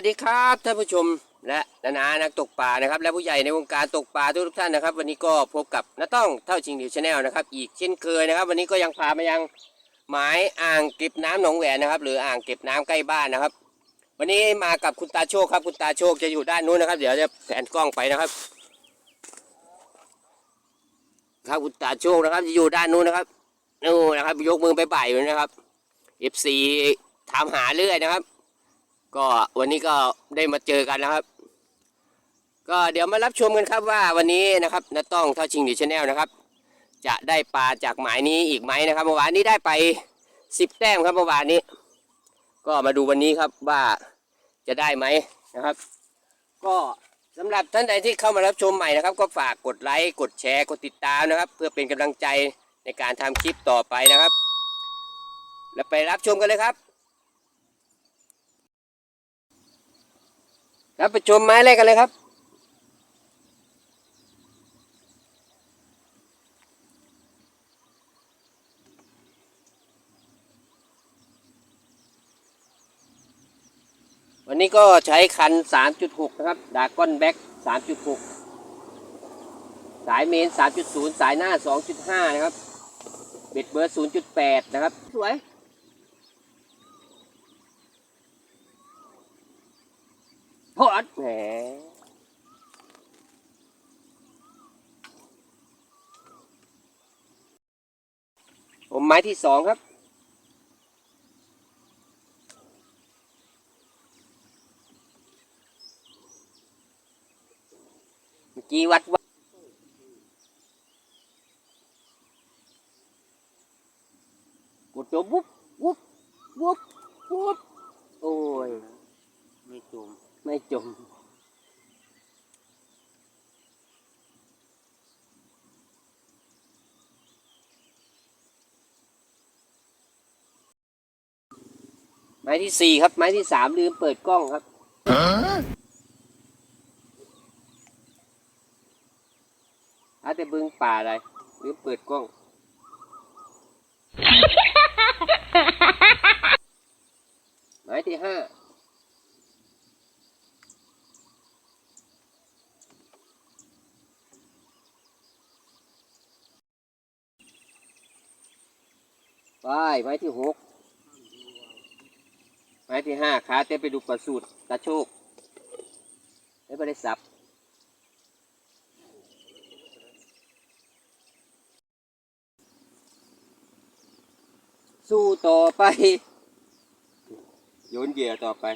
วัสดีครับท่านผู้ชมและนานานักตกปลานะครับ และผู้ใหญ่ในวงการตกปลาทุกท่านนะครับ วันนี้ก็พบกับน้าต้องเท่าชิงดิวชาแนลนะครับ อีกเช่นเคยนะครับ วันนี้ก็ยังพามายังหมายอ่างเก็บน้ำหนองแหวนนะครับ หรืออ่างเก็บน้ำใกล้บ้านนะครับ วันนี้มากับคุณตาโชคครับ คุณตาโชคจะอยู่ด้านนู้นนะครับ เดี๋ยวจะแผนกล้องไปนะครับครับคุณตาโชคนะครับ จะอยู่ด้านนู้นนะครับนู่นนะครับ ยกมือไปบ่ายอยู่นะครับ F4 ถามหาเรื่อยนะครับ ก็วันนี้ก็ได้มาเจอกันนะครับ ก็เดี๋ยวมารับชมกันครับว่าวันนี้นะครับน้าต้องเท่าชิงดิชแนลนะครับ จะได้ปลาจากหมายนี้อีกไหมนะครับเมื่อวานนี้ได้ไปสิบแต้มครับเมื่อวานนี้ ก็มาดูวันนี้ครับว่าจะได้ไหมนะครับ ก็สำหรับท่านใดที่เข้ามารับชมใหม่นะครับ ก็ฝากกดไลค์กดแชร์กดติดตามนะครับ เพื่อเป็นกำลังใจในการทำคลิปต่อไปนะครับ แล้วไปรับชมกันเลยครับ ครับไปชมไม้แรกกันเลยครับ วันนี้ก็ใช้คัน 3.6 นะครับ ดาก้อนแบ็ก3.6 สายเมน 3.0 สายหน้า 2.5 นะครับ เบ็ดเบอร์ 0.8 นะครับ สวย พอดแหมผมไม้ที่สองครับเมื่อกี้วัดว่ากดตัววุบวุบวุบวุบโอ้ย ไม่จม ไม่จม ไม้ที่สี่ครับ ไม้ที่สามลืมเปิดกล้องครับอาแต่บึงป่าอะไรลืมเปิดกล้องไม้ที่ห้า ไปไม้ที่หกไม้ที่ห้าขาเต้ไปดูประสูตรตาโชคไม่ไปได้สับสู้ต่อไป โยนเหยื่อต่อไป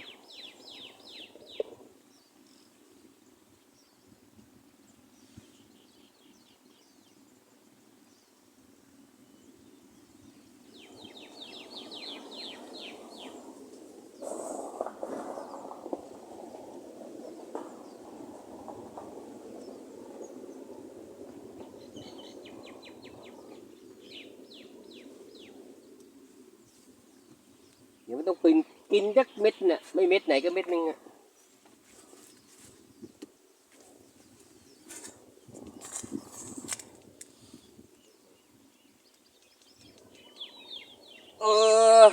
มันต้องปินกินสักเม็ดเนี่ยไม่เม็ดไหนก็เม็ดหนึงอะเออ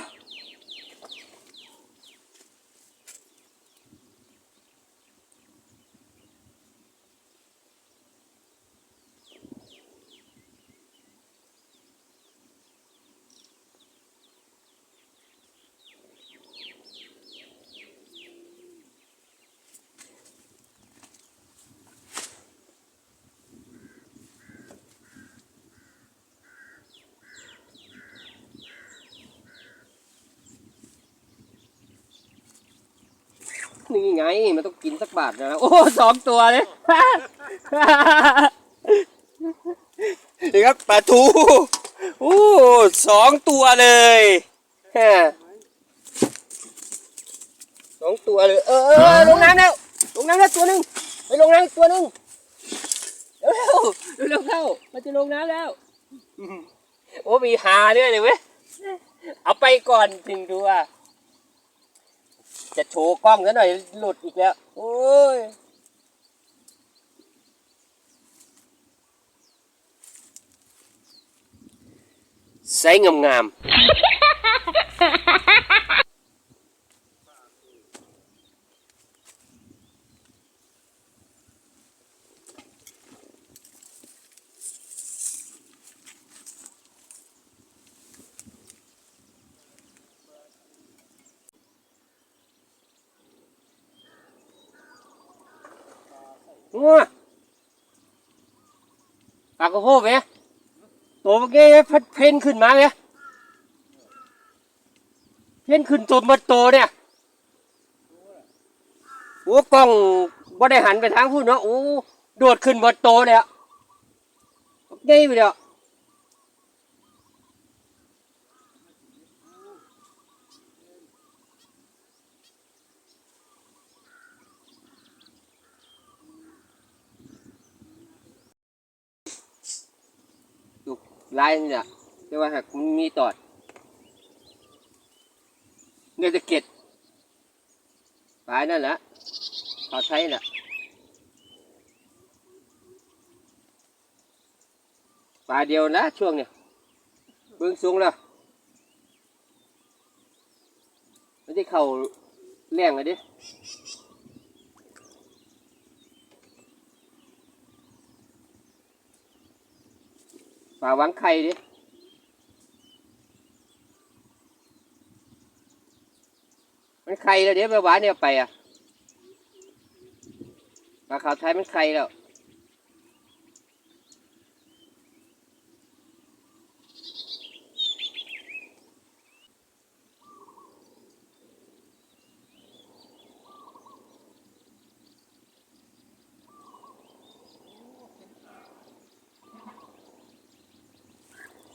นี่ไง มันต้องกินสักบาทนะ โอ้สองตัวเลยนี่ครับปลาทูโอ้สองตัวเลยฮะสองตัวเลย เออลงน้ำแล้วลงน้ำแล้วตัวหนึ่งไปลงน้ำอีกตัวหนึ่งเร็วเร็วเร็วเข้ามันจะลงน้ำแล้ว โอ้มีหาด้วยเลยเว้ยเอาไปก่อนถึงตัว จะโชว์กล้องซะหน่อยหลุดอีกแล้ว โอ้ยไซส์งามๆวปลากระโหกไหมตัวเมื่อกี้พัดเพ่นขึ้นมาไหมเพ่นขึ้นตัวมาโตเนี่ยโอ้กล้องบ่ได้หันไปทางพูดเนาะโอ้โดดขึ้นบนโตเนี่ยง่ายไปเดียวอยู่ ลายนี่แหละแต่ว่าหากมันมีตอดเนี่ยจะเก็ดปลายนั่นแหละปลาไทยน่ะปลาเดียวนะช่วงเนี่ยเบื้องสูงแล้วไม่ได้เข่าแรงเลยดิ ปลาวังไข่ดิมันไข่แล้วเดี๋ยวไปหวานเนี่ยไปอะปลาขาวไทยมันไข่แล้ว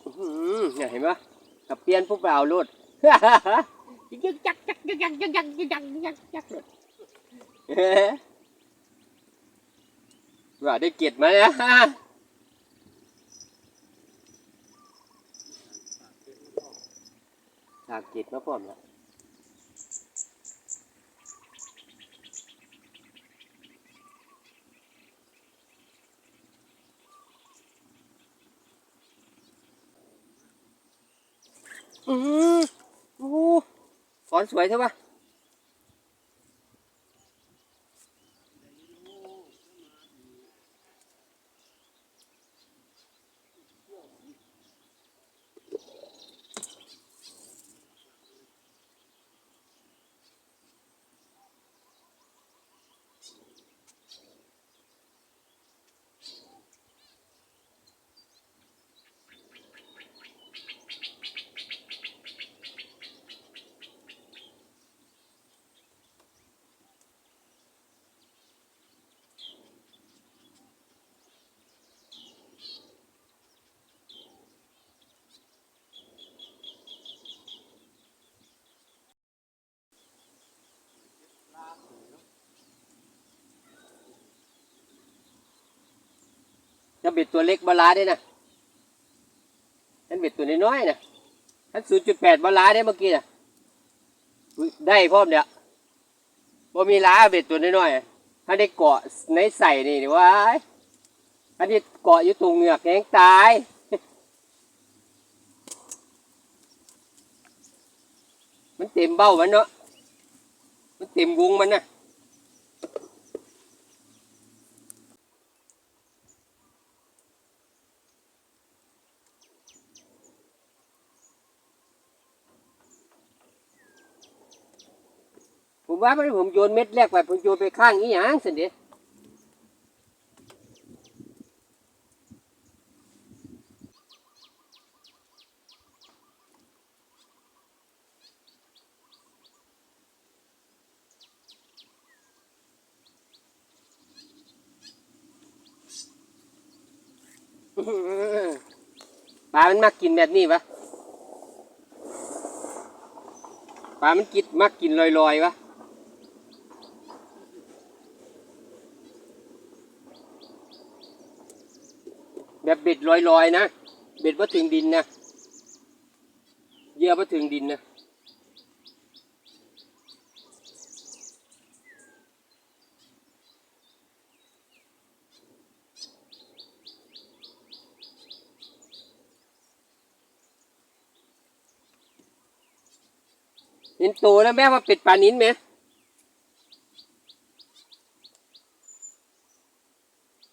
อื้อหือเนี่ยเห็นปะกับ เปลี่ยนผู้เปล่ารถยึกยักยักยักยักยักยักยักยักยักยักยักลยเฮ้ยว่าได้เกียรติมาเนี่ยฉากเกียรติมาพร้อมแล้วอือโอ้โหฟอนต์ สวยใช่ปะจะ เบ็ดตัวเล็กบาลาได้นะฉันเบ็ดตัวน้อยๆนะฉันศูนย์จุดแปดบาลาได้เมื่อกี้นะได้พร้อมเนี่ยว่มีล้าเบ็ดตัวน้อยๆถ้าได้เกาะในใส่นี่นี่ว้ายถ้าได้เกาะอยู่ตรงเหงือกแหงตายมันเต็มเบ้ามันเนาะ มันเต็มวงมันนะ ผมว่ามันผมโยนเม็ดแรกไปผมโยนไปข้างอีหยังสินเดีปลามันมักกินแบบนี้ปะปลามันกินมักกินลอยๆวะ แบบเบ็ดลอยๆนะ เบ็ดว่าถึงดินนะเยื่อว่าถึงดินนะเห็นโตแล้วแม่ว่าเป็ดปลานิ้นไหม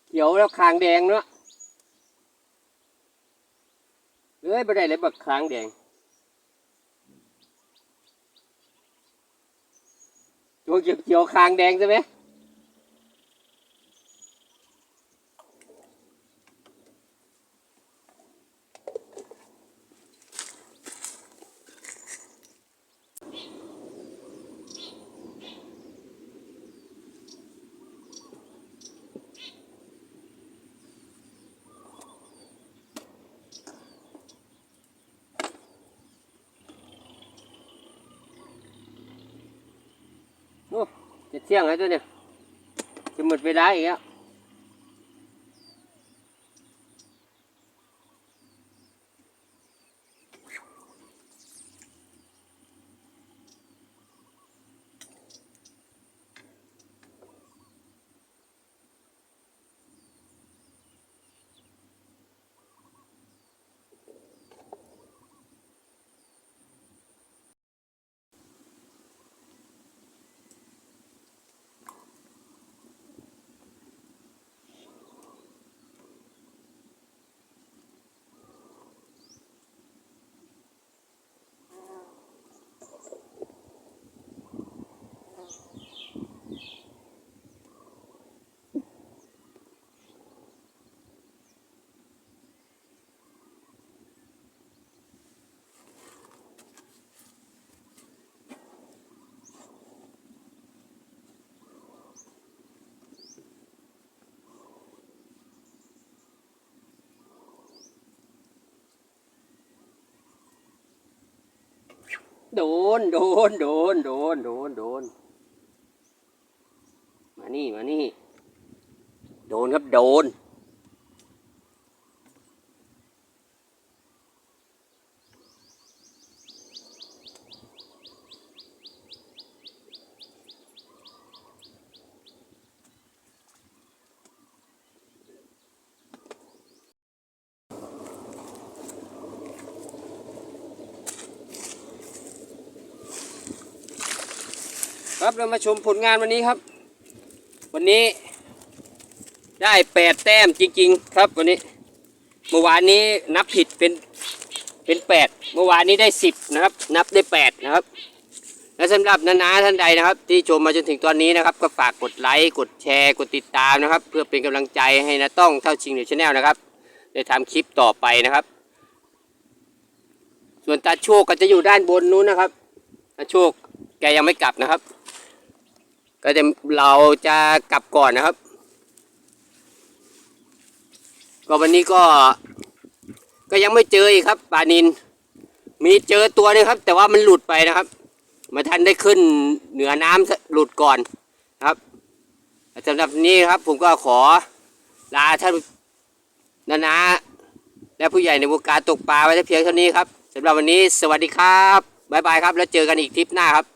เขียวแล้วคางแดงเนาะเอ้ยไม่ได้เลยบักคางแดงตัวเกียวเกียวคางแดงใช่ไหม จะเที่ยงแล้วตัวเนี่ยจะหมดเวลาอีกแล้ว โดน โดน โดน โดน โดน โดน มานี่ มานี่ โดนครับ โดน ครับเรามาชมผลงานวันนี้ครับ วันนี้ได้แปดแต้มจริง ๆ ครับวันนี้ เมื่อวานนี้นับผิดเป็นเป็นแปดเมื่อวานนี้ได้สิบนะครับ นับได้แปดนะครับ และสำหรับนานาท่านใดนะครับ ที่ชมมาจนถึงตอนนี้นะครับ ก็ฝากกดไลค์กดแชร์กดติดตามนะครับ เพื่อเป็นกำลังใจให้นาต้องเท่าชิงเดือชาแนลนะครับได้ทำคลิปต่อไปนะครับ ส่วนตาโชคก็จะอยู่ด้านบนนู้นนะครับตาโชคแกยังไม่กลับนะครับ ก็จะเราจะกลับก่อนนะครับ ก็วันนี้ก็ ก็ยังไม่เจออีกครับปลานิน มีเจอตัวหนึงครับ แต่ว่ามันหลุดไปนะครับมาทันได้ขึ้นเหนือน้ำหลุดก่อนนะครับสำหรับนี้ครับ ผมก็ขอลาท่านนานาและผู้ใหญ่ในวงการตกปลาไว้เพียงเท่านี้ครับสำหรับวันนี้สวัสดีครับ บ๊ายบายครับ แล้วเจอกันอีกทริปหน้าครับ